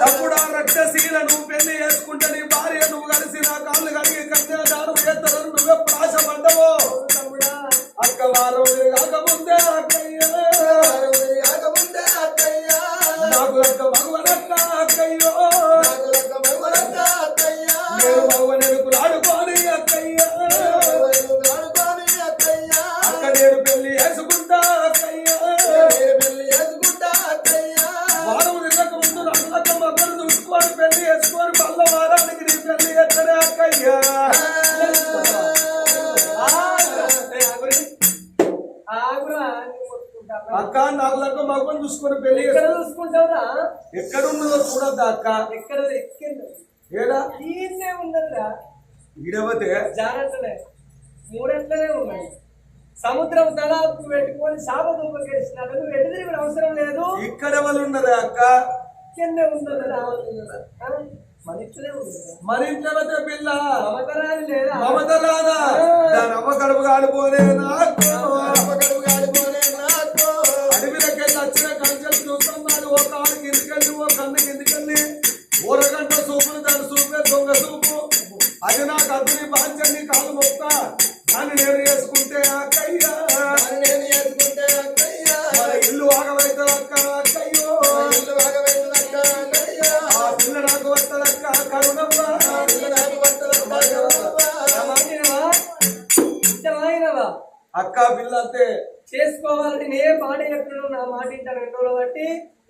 తప్పుడు రక్తశీలను ఎక్కడున్నదో చూడద్దా అక్క ఎక్కడ? ఏడా? జాగ్రత్తలే. మూడెట్లనే ఉన్నాయి? సముద్రం తలాపు పెట్టుకొని శాపదూప గెలిచినాడు నువ్వు ఎటు తిరిగిన అవసరం లేదు. ఇక్కడ ఎవరు ఉన్నదే అక్క? కింద ఉన్నదిరా మన ఇట్లనే ఉంది ఇంట్లో పిల్ల. మమతరాలు లేదా? మమత రాదా దాని అమ్మ కడుపు కాలిపోనే నాకు కడుపు కంచెలు చూస్తున్నాడు ఓ కాలు కిందికెళ్ళి ఓ కన్ను కిందికెళ్ళి ఊరగంట సూపులు దాని సూపే దొంగ సూపు. అది నాకు అతని బాధ్యని కాలు మొక్క. దాన్ని నేను వేసుకుంటే అక్కయ్యా. నేను చేసుకుంటే ఇల్లు ఆగమైతే అక్క అక్కయ్యో. ఇల్లు భాగమైందక్క అత్తయ్య ఆ పిల్ల నాకు వస్తదక్క కరుణమ్మా నాకు నా అక్క పిల్ల అంతే చేసుకోవాలని నే మాట చెప్తున్నావు నా మాట ఇంటాను రెండు రోజులు బట్టి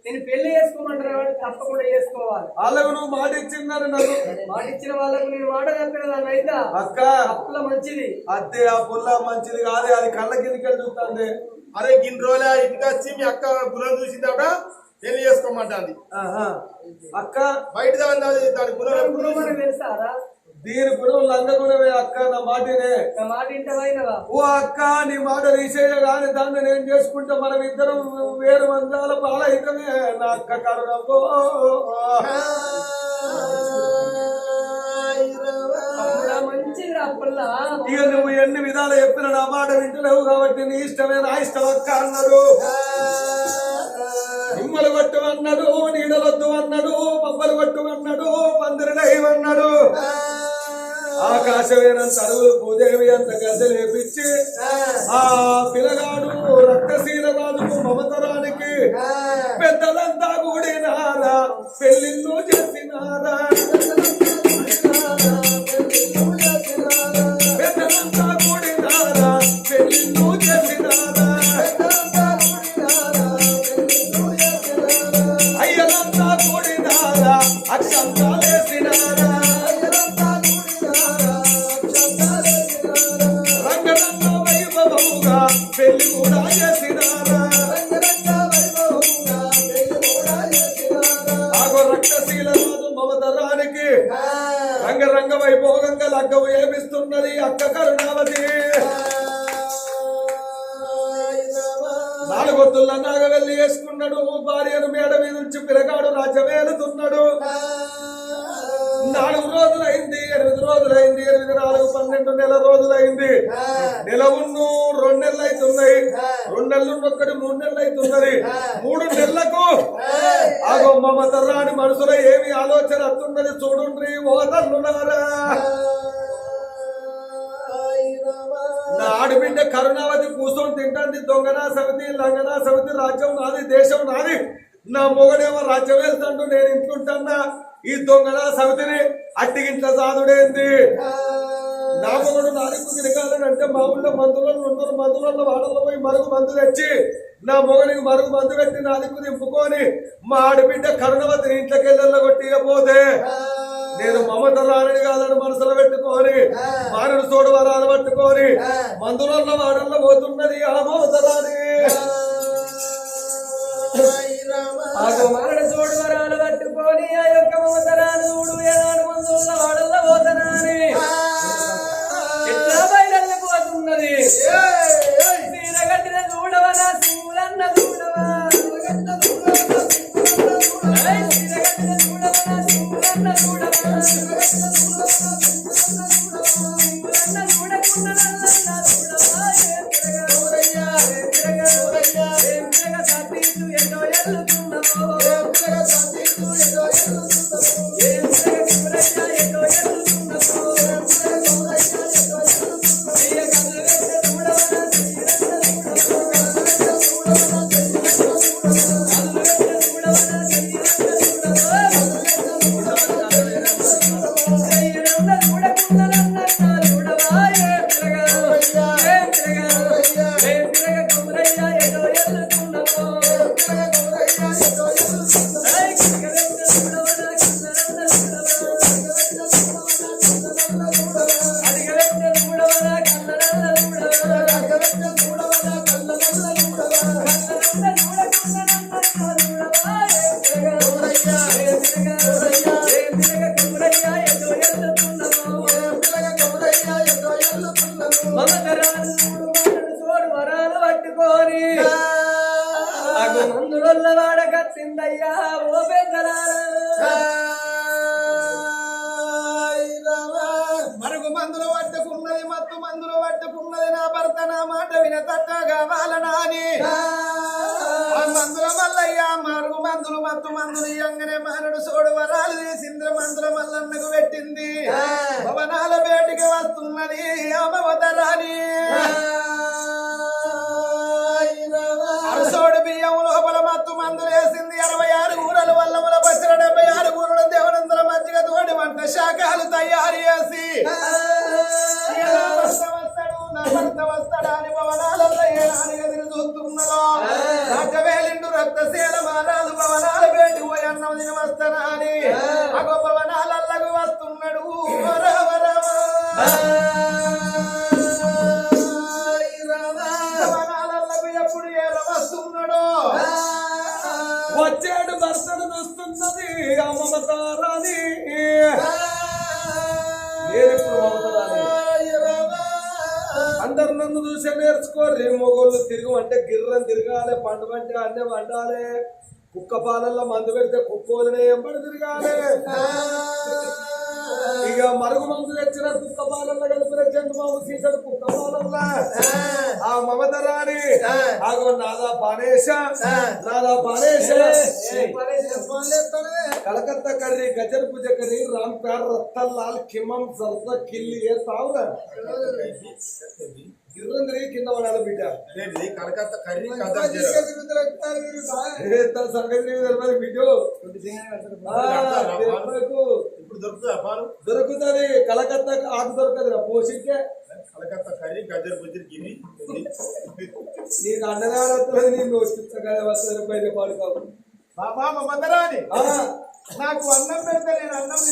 నేను పెళ్ళి చేసుకోమంటారు కాబట్టి తప్పకుండా చేసుకోవాలి. వాళ్ళకు నువ్వు మాట ఇచ్చిందని నన్ను. మాట ఇచ్చిన వాళ్ళకు నేను మాట చెప్పిన దాన్ని అయితే అక్క. తప్పుల మంచిది. అదే ఆ పుల్ల మంచిది కాదు అది కళ్ళ కిందికెళ్ళి చూస్తుంది. అరే గిన్ని రోజులు ఇంటికి వచ్చి మీ అక్క గులం చూసిందట పెళ్ళి చేసుకోమంటాంది. ఆహా. అక్క. బయట దాని దాని తెలుసారా? దీని లంగ గుణమే అక్క నా మాటనే. నా మాట ఇంటమైనవా ఓ అక్క నీ మాట తీసేయ గాని దాన్ని నేను చేసుకుంటే మనం ఇద్దరం వేరు మందాల పాలయితమే నా అక్క అప్పుల్లా. ఇక నువ్వు ఎన్ని విధాలు చెప్పిన నా మాట వింటలేవు కాబట్టి నీ ఇష్టమే నా ఇష్టం అక్క అన్నాడు. ఆకాశమేనంత అడుగులు భూదేవి అంత గసలేపించి ఆ. పిల్లగాడు రక్తశీల రాజుకు మమతరానికి మమతరానికి. రంగరంగ వైభోగంగా లగ్గము ఏమిస్తున్నది అక్క కరుణావతి. నాలుగొత్తుల నాగవెల్లి వేసుకున్నాడు. భార్యను మేడ మీద నుంచి పిలగాడు రాజ్యమేలుతున్నాడు. నాలుగు ఎనిమిది రోజులైంది ఎనిమిది నాలుగు పన్నెండు నెల రోజులైంది. నెల ఉన్ను రెండు నెలలు అవుతున్నాయి రెండు నెలలు ఒక్కటి మూడు నెలలు అవుతున్నది మూడు నెలలకు ఆగో మమత రాని మనసులో ఏమి ఆలోచన వస్తున్నది చూడుండ్రి ఓ తల్లులారా. నా ఆడబిడ్డ కరుణావతి కూర్చొని తింటాంది దొంగనా సమితి లంగనా సమితి రాజ్యం నాది దేశం నాది. నా మొగడేమో రాజ్యం వెళ్తాండు నేను ఇంట్లుంటానా? ఈ దొంగల సమితిని అట్టిగింట్ల సాధుడేంది? నా మొగడు నాలుగు తిరగాలని అంటే మా ఊళ్ళో మందులలో ఉన్నారు మందులలో వాడల్లో పోయి మరుగు మందు తెచ్చి నా మొగడికి మరుగు మందు పెట్టి నా దిక్కు దింపుకొని మా ఆడబిడ్డ కరుణవతిని ఇంట్లోకి వెళ్ళల్లో కొట్టియపోతే నేను మమత రానని కాదని మనసులో పెట్టుకొని మానడు తోడు వరాలు పట్టుకొని మందులలో వాడల్లో పోతున్నది ఆ మమత రాని ఆ చూడు వరాలు పట్టుకొని ఆ యొక్క మమతరాలు చూడు ఏనాడు ముందు ఉన్న వాడల్లో పోతనాని ఎట్లా బయలు పోతున్నది? తీరగట్టిన చూడవనా సింగులన్న చూడవా చూడకుండా చూడవా ఇక మరుగు మందు తెచ్చిన కుక్క పాలల్లో కలిపిన చంద్రబాబు సీసడు కుక్క పాలల్లో ఆ మమత రాణి ఆగో నాదా పానేశ నాదా పానేశ కలకత్తా కర్రీ గజర్ పూజ కర్రీ రామ్ ప్యార్ రత్తల్ లాల్ కిమ్మం సరస కిల్లి ఏ సావురా కింద పడాలి బిడ్డ. కలకత్తా ఇప్పుడు దొరుకుతుంది కలకత్తా ఆకు దొరకదు పోషించే. కలకత్తా కర్రీ గజర్ బుజర్ గిరి నీకు అన్నదాన వస్తుంది నేను వస్తుంది బయట పాడుకోవాలి బాబా మందరాని నాకు అన్నం పెడితే నేను అన్నం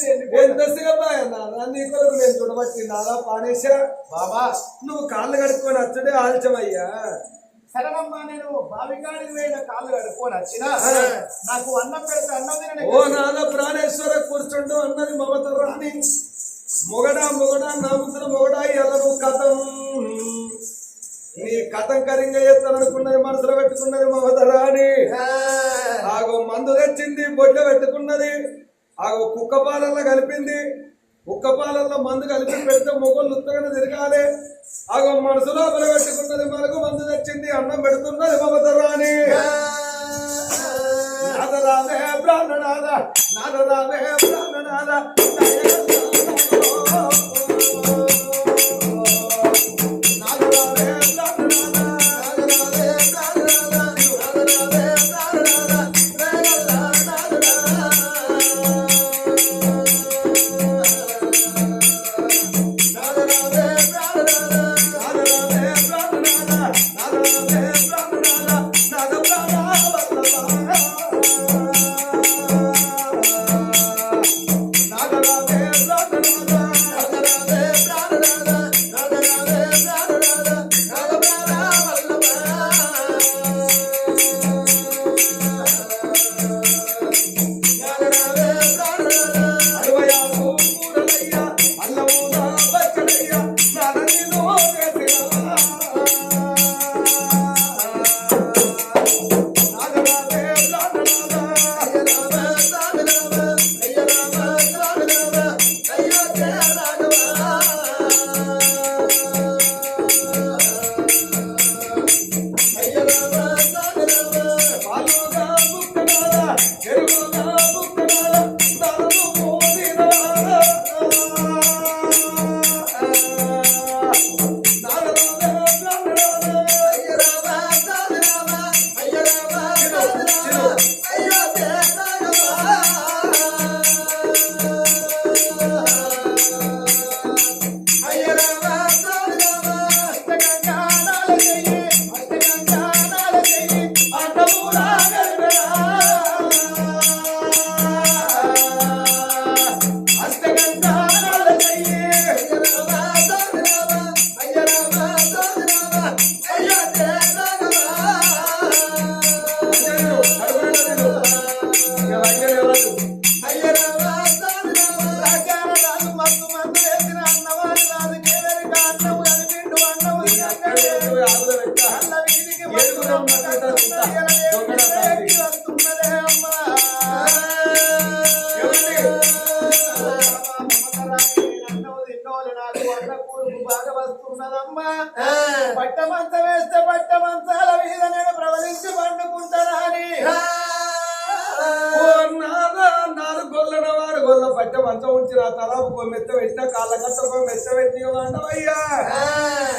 ఎంతసేపు నాన్న నీ కొరకు నేను చూడబట్టి నాదా పానేశా? బాబా. నువ్వు కాళ్ళు కడుక్కొని వచ్చడే ఆలస్యమయ్యా? సరేనమ్మా నేను పోయిన కాళ్ళు కడుక్కొని వచ్చిన నాకు అన్నం పెడితే అన్నం ఓ నాన్న ప్రాణేశ్వర కూర్చుండు అన్నది మమత రాణి. మొగడా మొగడా నాముతున్న మొగడా ఎల్లరు కథం. నీ కథం కరింగా చేస్తాననుకున్నది మనసులో పెట్టుకున్నది మమత రాణి ఆగో మందు తెచ్చింది బొడ్లో పెట్టుకున్నది. ఆగో కుక్క పాలల్లో కలిపింది. కుక్క పాలల్లో మందు కలిపి పెడితే మొగోళ్ళు ఉత్తగానే తిరగాలి. ఆగో మనసులో పెట్టుకున్నది మనకు మందు తెచ్చింది అన్నం పెడుతున్నది మమత రాణి నాదరావే ప్రాణనాద నాదరావే ప్రాణనాద love.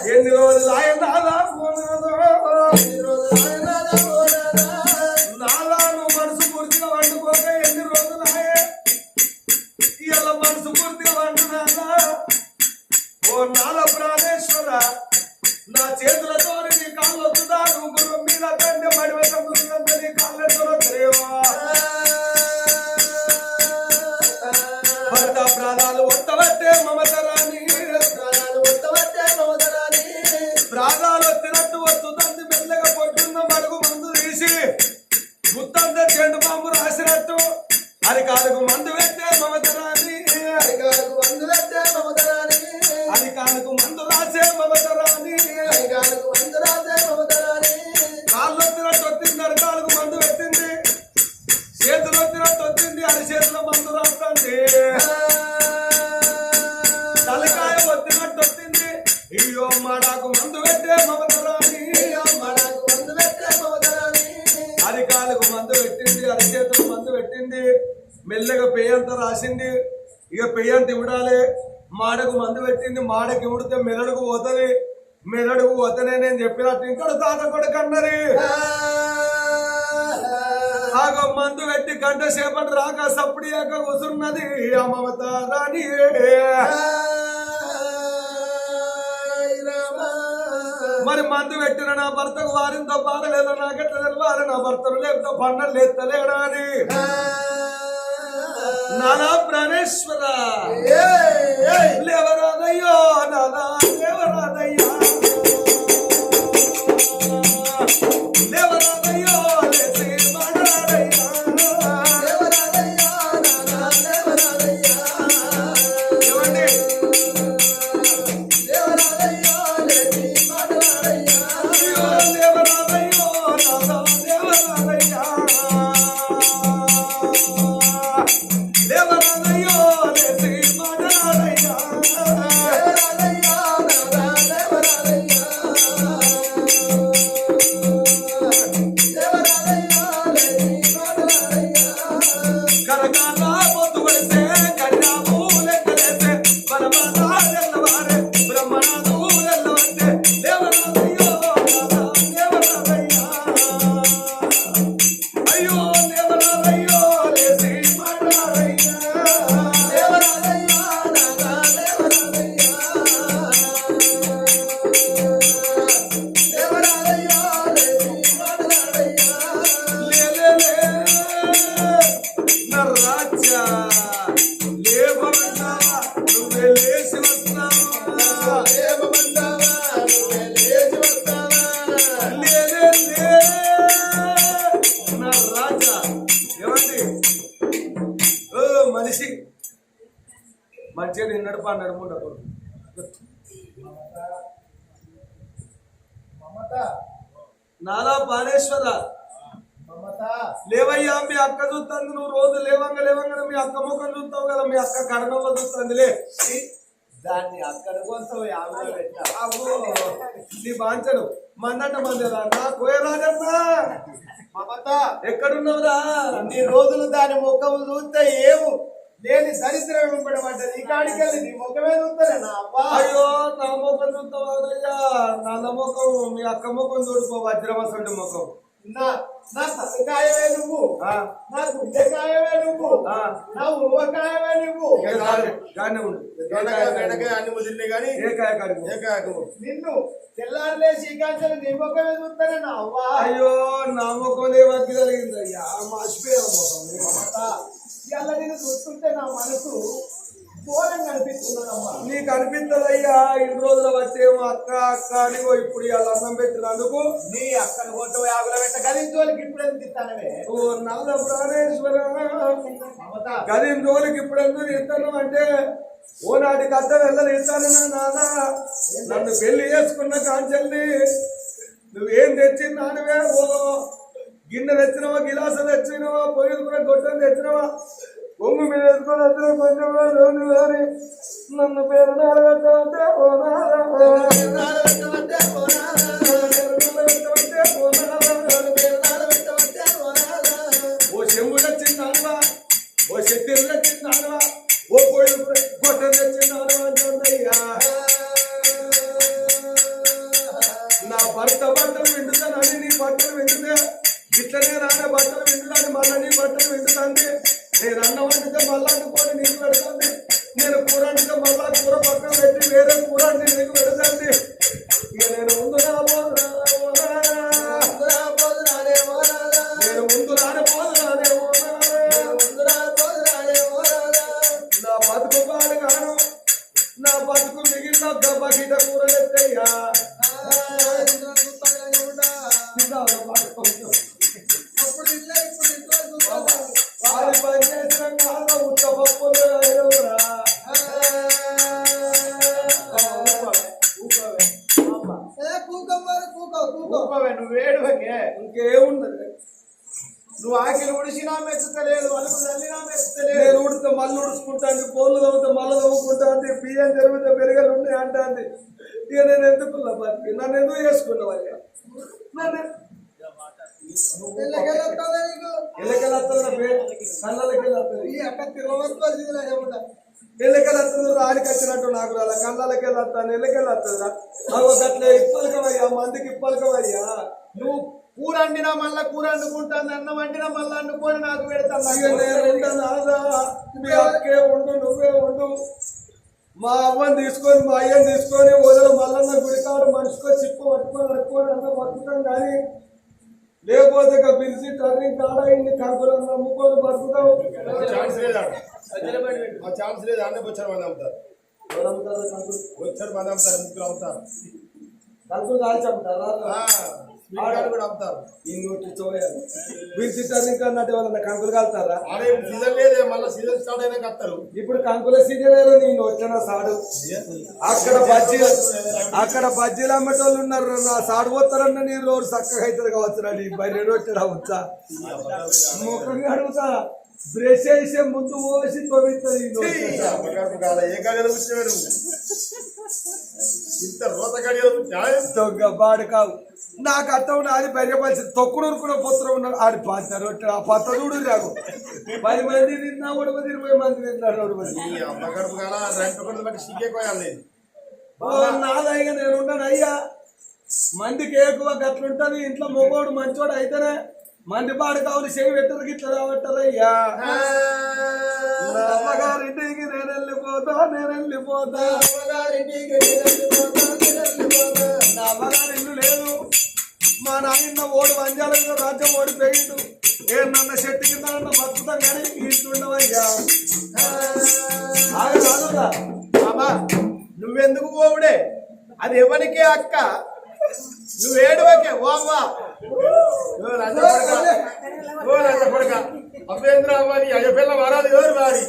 ఎన్ని రోజులు ఆయన మెల్లగా పెయ్యంత రాసింది. ఇక పెయ్యంత ఇవ్వడాలి. మాడకు మందు పెట్టింది. మాడకి ఇవిడితే మెదడుకు పోతుంది. మెదడుకు పోతనే నేను చెప్పినట్టు ఇంకడు తాత కొడుకు అన్నది. ఆగో మందు పెట్టి గంట సేపటి రాక సప్పుడు యాక కూసున్నది ఆ రాణి మరి మందు పెట్టిన నా భర్తకు వారింతో బాధలేదో నాకెట్లా తెలియాలి నా భర్తను లేపుతో పండలు లేస్తలేడా అని. నానా ప్రాణేశ్వర. లేవరాదయ్యో నానా. నాలా పానేశ్వర లేవయ్యా మీ అక్క చూస్తుంది నువ్వు రోజు లేవంగా లేవంగా మీ అక్క ముఖం చూస్తావు కదా మీ అక్క కరణంలో చూస్తుంది లే. దాన్ని అక్కడ కోసం యాభై నీ బాంచను. మందంట మందిరా నా కోయ రాజన్న. మమత ఎక్కడున్నావురా? ఇన్ని రోజులు దాని ముఖం చూస్తే ఏము లేని దరిద్రం వెంబడబడ్డది ఈ కాడికెళ్ళి నీ ముఖమే చూస్తానే నా అబ్బా! అయ్యో నా ముఖం చూస్తావా నా ముఖం మీ అక్క ముఖం చూడుకో వజ్రమసండి ముఖం. నా నా తలకాయవే నువ్వు. ఆ, నా గుండెకాయవే నువ్వు. ఆ. నా ఉరువకాయవే నువ్వు. గానే ఉండు. బెండకాయ అన్ని ముదిరినాయి కానీ కాడి నిన్ను తెల్లారులేసి కాంచెలు నీ ముఖమే చూస్తానే నా అవ్వా అయ్యో నా ముఖం లేవద్దు కలిగింది అయ్యా మాసిపోయావు ముఖం ఇవాళ నేను చూస్తుంటే నా మనసు ఘోరంగా అనిపిస్తున్నదమ్మా నీకు అనిపించదయ్యా ఇన్ని రోజుల బట్టేమో అక్క అక్క అని ఇప్పుడు ఇవాళ అన్నం పెట్టినందుకు. నీ అక్కను కొట్టు యాభై పెట్ట గదించోలికి ఇప్పుడు ఎందుకు ఓ నల్ల ప్రాణేశ్వర. గదిన రోజులకి ఇప్పుడు ఎందుకు ఇస్తాను అంటే ఓనాటి కథ వెళ్ళని ఇస్తాను నా నాన్న. నన్ను పెళ్ళి చేసుకున్న కాంచెల్ని నువ్వేం తెచ్చి నాన్నవే ఓ గిన్నె తెచ్చినవా గిలాస తెచ్చినవా పొయ్యిలు కూడా గొట్టం తెచ్చినవా? కొంగు మీద వేసుకొని కొంచెం రోజు కానీ నన్ను పేరు నాడబెట్టమంటే ఓ నాదా. ఆకిలి ఉడిసినా మెచ్చలేదు అలుగు తల్లినా మెచ్చలేదు నేను ఉడితే మళ్ళీ ఉడుచుకుంటాను కోళ్ళు తవ్వుతే మళ్ళీ తవ్వుకుంటాను బియ్యం జరిగితే పెరగలు ఉన్నాయి అంటాంది ఇక నేను ఎందుకున్నా బతికి? నన్ను ఎందుకు చేసుకున్నావు అయ్యా? నన్ను? ఎల్లకెళ్ళొస్తుంది రాడికి వచ్చినట్టు నాకు రాలా కళ్ళకెళ్ళొస్తాను ఎల్లకెళ్ళొస్తుందా అవి గట్ల ఇప్పలకమయ్యా మందికి ఇప్పలకమయ్యా నువ్వు కూర వండినా మళ్ళా కూర వండుకుంటాను అన్నం వండినా మళ్ళా వండుకొని నాకు పెడతాను. మీ అక్కే ఉండు నువ్వే ఉండు. మా అవ్వని తీసుకొని మా అయ్యని తీసుకొని వదిలి మల్లన్న గుడికాడు మనిషికో చిప్పు పట్టుకొని పట్టుకొని అంతా బతుకుతాం కానీ లేకపోతే ఇక పిలిచి టర్నింగ్ కాడ ఇన్ని కంకులను నమ్ముకొని బతుకుతాం. ఛాన్స్ లేదా? ఆ ఛాన్స్ లేదు? అన్నీ వచ్చారు మంది అమ్ముతారు కంకులు? వచ్చారు మంది అమ్ముతారు ముగ్గురు అమ్ముతారు కంకులు కాల్చి అమ్ముతారా? కూడా అమ్ముతారు అన్నట్టు కంకులు కాలుతారా? అరే సీజన్ లేదే మళ్ళీ సీజన్ స్టార్ట్ ఇప్పుడు కంకుల సీజన్ నేను వచ్చిన సాడు. అక్కడ బజ్జీ అక్కడ బజ్జీలు అమ్మటోళ్ళు ఉన్నారు నా సాడు పోతారన్న నీ రోజు చక్కగా అవుతుంది కావచ్చు నీ బయట రొట్టెలు అవ్వచ్చా ముఖంగా అడుగుతా బ్రష్ వేసే ముందు పోసి తొమ్మిది కాదా దొంగ బాడు కావు. నాకు అర్థం నాది బయటపరిచి తొక్కుడు కూడా పుత్రం ఉన్నాడు. ఆడి పాత రొట్టె ఆ పత్త చూడు రాకు పది మంది తిన్నా ఇరవై మంది తిన్నారు ఉడపది ఈ అమ్మగారు కాదా రెండు కొన్ని బట్టి సిగ్గే కోయాలి నాదయ్య నేను ఉన్నాను అయ్యా. మందికి ఎక్కువ గట్లుంటది? ఇంట్లో మొగోడు మంచోడు అయితేనే మంది పాడు కావాలి చెవి పెట్టరు గిట్ల రావట్టారు అయ్యా నా అమ్మగారింటికి నేను వెళ్ళిపోతా నేను వెళ్ళిపోతా. అమ్మగారింటికి. నా అమ్మగారి ఇల్లు లేదు. మా నాయన ఓడి వంజాల మీద రాజ్యం ఓడిపోయిండు ఏ నన్న చెట్టు కింద నన్న బతుకుతాం కానీ ఆగ రాదురా బాబా నువ్వెందుకు పోవుడే అది ఎవరికి అక్క? నువ్వు ఏడువకే ఓ అమ్మా కొడక అభ్యంతర అవ్వాలి అయ్య పిల్ల వరాలి ఎవరు వారి?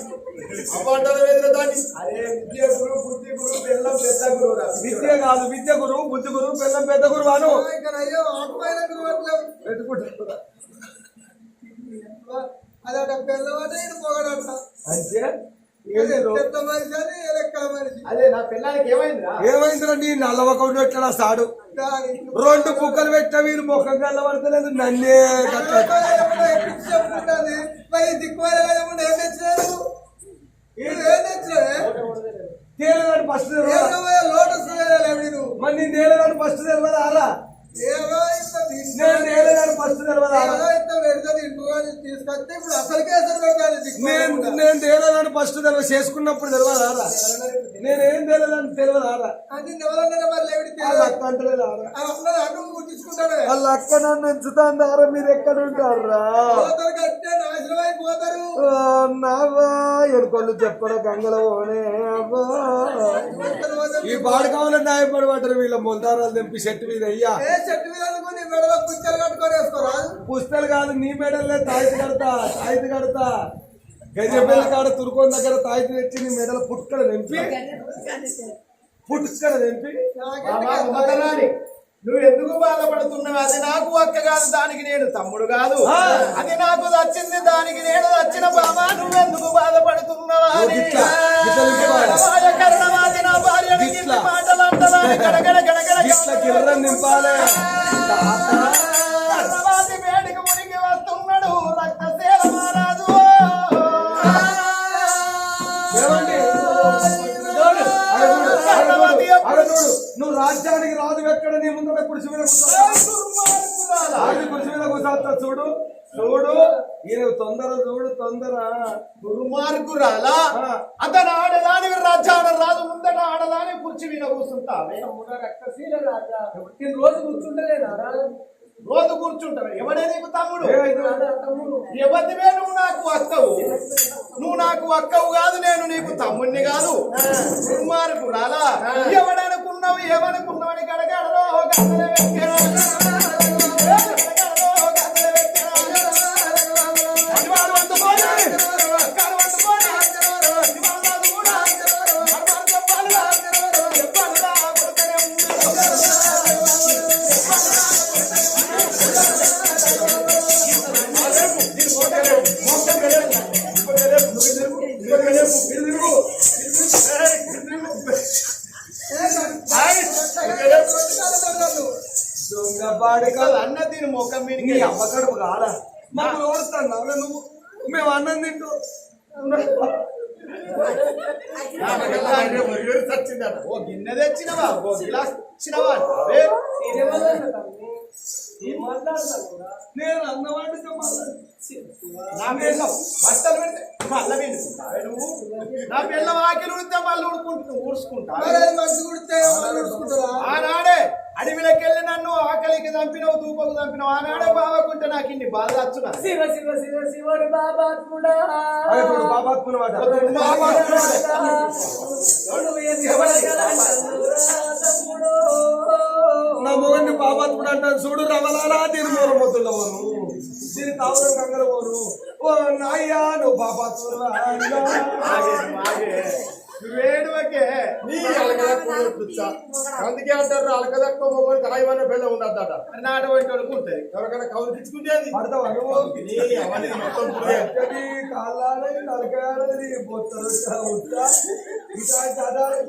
వేదిన దాన్ని. విద్య బుద్ధి పెద్ద విద్య కాదు విద్య గురు బుద్ధి గురు బెల్లం పెద్ద గురు అను. అయ్యో ఆకుపైన గురువట్లేవు. పెట్టుకుంటా అదొక పిల్లవాడు. అంటే? అదే నా ఏమైందిరా? ఏమైందిరా నీ సాడు. రెండు కుక్కలు పెట్టా వీళ్ళు ముఖం కళ్ళబడతలేదు నన్నే తేలేదని ఫస్ట్ మీరు నేను తేలేదని ఫస్ట్ తెలియదు ఆరా? ఇంత నేను తేలేదని ఫస్ట్ తీసుకొస్తే ఇప్పుడు అసలుకే అసలు నేను నేను తేలేదని ఫస్ట్ తెలియదు చేసుకున్నప్పుడు తెలియదు నేనేం తేలేదని తెలియదు ఆరా మరి లేవిడి అక్క అంటలేదు ఆరా అట్లా అడ్డు గుర్తించుకుంటాడు వాళ్ళ అక్క నన్ను ఎంచుతాను ఆరా మీరు ఎక్కడ ఉంటారా పోతారు కట్టే నాశనం అయిపోతారు. నావా ఎడుకోళ్ళు చెప్పడం గంగల పోనే అవ్వా. ఈ బాడకావుల న్యాయపడి పడ్డారు వీళ్ళ మొందారాలు తెంపి చెట్టు మీద అయ్యా ఏ చెట్టు మీద అనుకుని మెడలో కుచ్చలు కట్టుకొని వేసుకోరాదు. పుస్తలు కాదు నీ మెడల్లే తాయితీ కడతా తాయితీ కడతా. గజబెల్ల కాడ తురుకోని దగ్గర తాయితీ తెచ్చి నీ మెడల పుట్టుకడ తెంపి పుట్టుకడ ఉమ్మతనాన్ని నువ్వు ఎందుకు బాధపడుతున్నావు అది నాకు అక్క కాదు దానికి నేను తమ్ముడు కాదు అది నాకు వచ్చింది దానికి నేను వచ్చిన బాబా నువ్వెందుకు బాధపడుతున్నావా కరుణమాది నా మాటలు గడగడ గడగడ నింపాలే రాజ్యానికి రాదు ఎక్కడ నీ ముందు కుర్చీ మీద కూర్చో. రాజు కుర్చీ మీద కూర్చోస్తా చూడు? చూడు. ఈయన తొందర చూడు తొందర. దుర్మార్గురాలా. అతను ఆడదాని రాజ్యాన రాజు ముందట ఆడదాని కుర్చీ మీద రాజా. పుట్టిన రోజు? కూర్చుంటలేనా రోజు కూర్చుంటావు ఎవడే నీకు తమ్ముడు? ఎవరివే నువ్వు నాకు అక్కవు? నువ్వు నాకు అక్కవు కాదు నేను నీకు తమ్ముణ్ణి కాదు. దుర్మార్గు రాలా? ఎవడనుకున్నావు ఏమనుకున్నావు అని గడగడలో నేను అన్నం వండితే మళ్ళీ నా పిల్లం బట్టలు పెడితే మళ్ళీ పిండుకుంటావే నువ్వు? నా పిల్లం ఆకిలు ఉడితే మళ్ళీ ఉడుకుంటు ఊడ్చుకుంటా ఆనాడే అడవిలోకి వెళ్ళి నన్ను ఆకలికి చంపినవు దూపకు చంపినవు ఆనాడే బావకుంటే నాకు ఇన్ని బాధ వచ్చునా శివ శివ శివ శివుడు బాబాత్ముడా? నా మొగన్ని అంటాను చూడు రవలారా దీని మూల మొద్దుల పోను దీని తావరం కంగల పోను ఓ నాయ్యా నువ్వు బాబాత్ముడు. వేడువకే నీ అలకదా కూతురు పిచ్చ. అందుకే అంటారు అలకదక్కువ మొగోని కాయమన్న పిల్ల ఉండద్దట నాటు వంటి వాళ్ళకు ఉంటుంది ఎవరికైనా కౌలు తెచ్చుకుంటేది పడతావా నువ్వు నీ అవన్నీ మొత్తం కాళ్ళాలి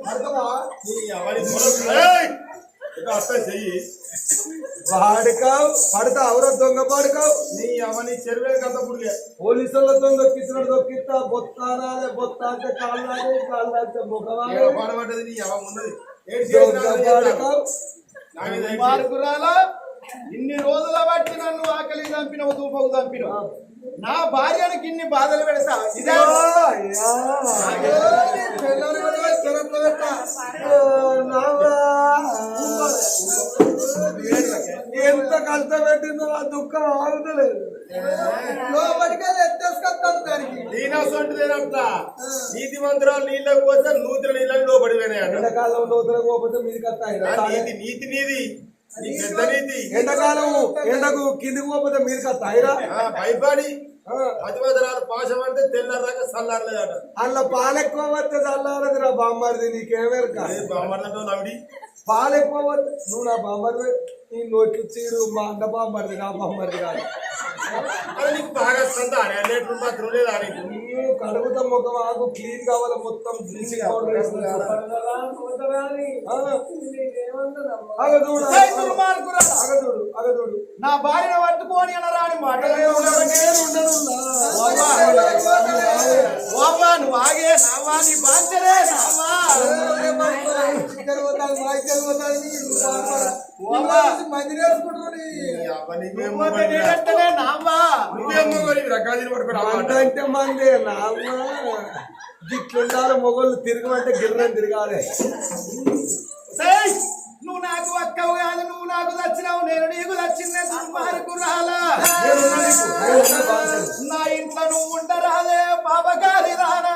పడతావా నీ అవన్నీ చెయ్యి. వాడుకావు పడతావురా దొంగ పడుకావు నీ అవన్నీ చెరువే కంత పురుగే పోలీసులతో దొక్కిస్తున్నాడు దొక్కిస్తా బొత్తానాలే బొత్త అంటే కాళ్ళాలి కాళ్ళంటే ముఖమాలే. ఏడ పాడబడ్డది నీ అవ ఉన్నది దొంగ ఇన్ని రోజుల బట్టి నన్ను ఆకలి చంపినవు దూపకు చంపినవు నా భార్యనికి ఇన్ని బాధలు పెడతా. ఇదే. ఎంత కష్టపెట్టిందో ఆ దుఃఖం ఆగుతలేదు. నీనా సొంటిదేనంట నీతి మంత్రాలు నీళ్ళకి పోతే ఎండాకాలం మీదికి వస్తాయి ఆ నీతి నీతి నీది. ఎండాకాలం ఎండకు కిందికి పోతే మీదికి వస్తాయిరా ఆ, భయపడి అతివదరాలు పాశ పడితే తెల్లారాక చల్లారలేదట. అందులో పాలు ఎక్కువ వస్తే చల్లారది రా బామ్మరిది నీకేమేరక ఏ బామ్మర్దంటో నవిడి పాలు ఎక్కువ వస్తే నువ్వు నా బామ్మరిది నీ నోటి చీడు మా అన్న బామ్మరిది నా బామ్మరిది కాదు. అరే నీకు బాగా సంత అనేట్లు మాత్రం లేదా నీకు? నువ్వు కడుగుతా ముఖం ఆకు క్లీన్ కావాలి మొత్తం. నీకేమన్నదమ్మా? అగదూడు! అగదూడు అగదూడు నా భార్యను పట్టుకొని అనరాని మాటలు ఓవ్వా, నువ్వు ఆగే నావా నీ బాంచలే నావా. ఈ అవ్వ నీకేం అంటే మందే గిట్లుండాలి మొగోళ్ళు తిరగమంటే గిర్రని తిరగాలి. నువ్వు నాకు అక్కవు కాదు నువ్వు నాకు నచ్చినావు నేను నీకు నీకు, నేనున్నా బాధ్యత. నా ఇంట్లో నువ్వు ఉండరాలే పాపగారి రానా.